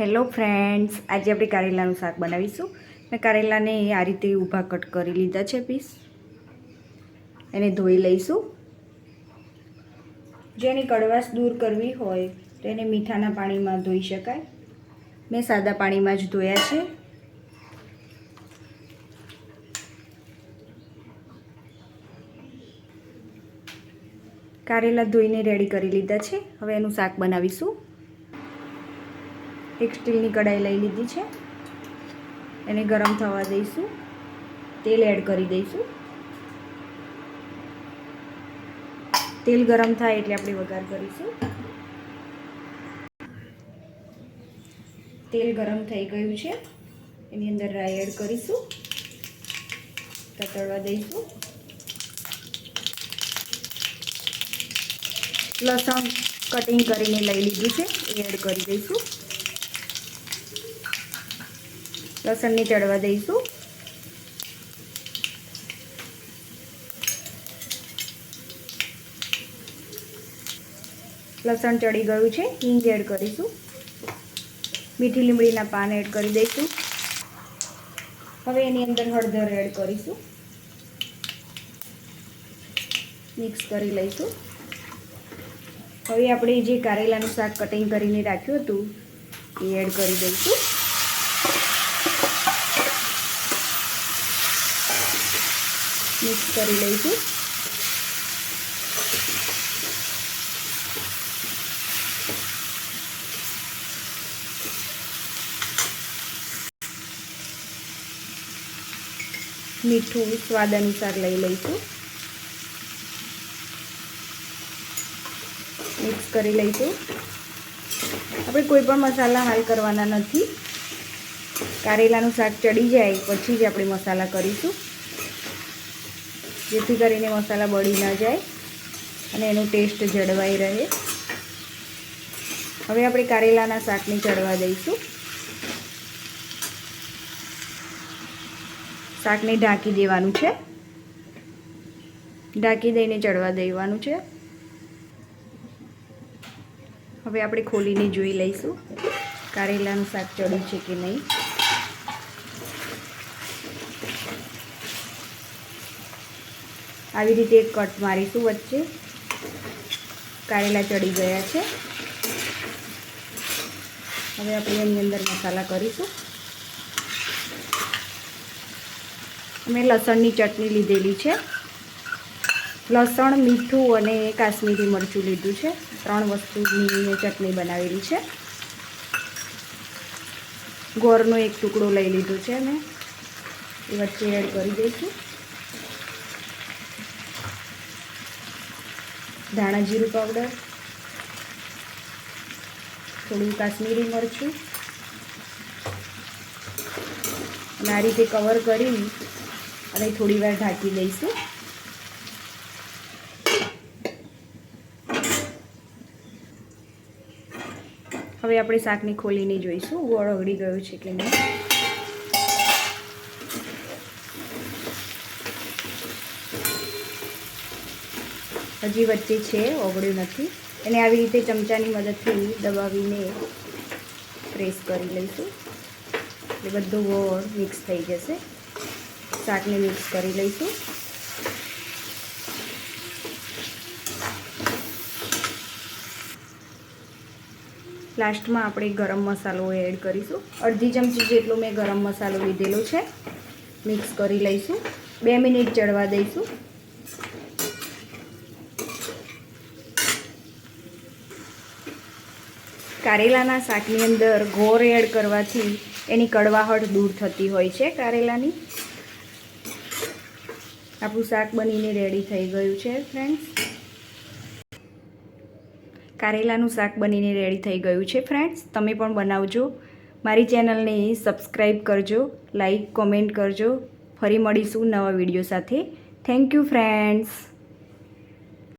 Hello friends, આજે આપણે કારેલાનું શાક બનાવીશું. મેં કારેલાને આ રીતે ઊભા કટ કરી લીધા છે પીસ. એને ધોઈ લઈશું. જેની કડવાશ દૂર કરવી હોય તો એને મીઠાના પાણીમાં ધોઈ શકાય. મેં સાદા પાણીમાં જ ધોયા છે. કારેલા ધોઈને રેડી કરી લીધા છે. હવે એનું શાક બનાવીશું. એક સ્ટીલની કઢાઈ લઈ લીધી છે. એને ગરમ થવા દઈશું. તેલ એડ કરી દઈશું. તેલ ગરમ થાય એટલે આપણે વઘાર કરીશું. તેલ ગરમ થઈ ગયું છે. એની અંદર રાઈ એડ કરીશું. તતળવા દઈશું. લસણ કટિંગ કરીને લઈ લીધું છે. એ એડ કરી દઈશું. લસણને ચડવા દઈશું. લસણ ચડી ગયું છે, હિંગ એડ કરીશું. મીઠી લીમડીના પાન એડ કરી દઈશું. હવે એની અંદર હળદર એડ કરીશું. મિક્સ કરી લઈશું. હવે આપણે જે કારેલાનું શાક કટિંગ કરીને રાખ્યું હતું, એ એડ કરી દઈશું. મિક્સ કરી લઈશું. મીઠું સ્વાદ અનુસાર લઈ લઈશું. મિક્સ કરી લઈશું. આપણે કોઈ પણ મસાલા હાલ કરવાના નથી. કારેલાનું શાક ચડી જાય, પછી જ આપણે મસાલા કરીશું. જેથી કરીને મસાલા બળી ના જાય અને એનો ટેસ્ટ જળવાઈ રહે. હવે આપણે કારેલાના શાકને ચડવા દઈશું. શાકને ઢાંકી દેવાનું છે. ઢાંકી દઈને ચડવા દેવાનું છે. હવે આપણે ખોલીને જોઈ લઈશું કારેલાનું શાક ચડ્યું છે કે નહીં. આવી રીતે એક કટ મારીશું વચ્ચે. કારેલા ચડી ગયા છે. હવે આપણે એની અંદર મસાલા કરીશું. મેં લસણની ચટણી લીધેલી છે. લસણ, મીઠું અને કાશ્મીરી મરચું લીધું છે. ત્રણ વસ્તુની ચટણી બનાવેલી છે. ગોળનો એક ટુકડો લઈ લીધો છે મેં. એ વચ્ચે એડ કરી દઈશું. ધાણા જીરું પાવડર, થોડું કાશ્મીરી મરચું, અને આ રીતે કવર કરી અને થોડી વાર ઢાંકી દઈશું હવે આપણે શાકને ખોલીને જોઈશું, ગોળ ઓગળી ગયો છે કે નહીં. હજી વચ્ચે છે, ઓગળ્યું નથી. એને આવી રીતે ચમચાની મદદથી દબાવીને પ્રેસ કરી લઈશું. એટલે બધું ગોળ મિક્સ થઈ જશે. શાકને મિક્સ કરી લઈશું. લાસ્ટમાં આપણે ગરમ મસાલો એડ કરીશું. અડધી ચમચી જેટલો મેં ગરમ મસાલો લીધેલો છે. મિક્સ કરી લઈશું. બે મિનિટ ચડવા દઈશું. કારેલાના શાકની અંદર ગોળ એડ કરવાથી એની કડવાહટ દૂર થતી હોય છે કારેલાની. આપણું શાક બનીને રેડી થઈ ગયું છે ફ્રેન્ડ્સ કારેલાનું શાક બનીને રેડી થઈ ગયું છે ફ્રેન્ડ્સ તમે પણ બનાવજો. મારી ચેનલને સબસ્ક્રાઈબ કરજો લાઈક કોમેન્ટ કરજો. ફરી મળીશું નવા વીડિયો સાથે. Thank you friends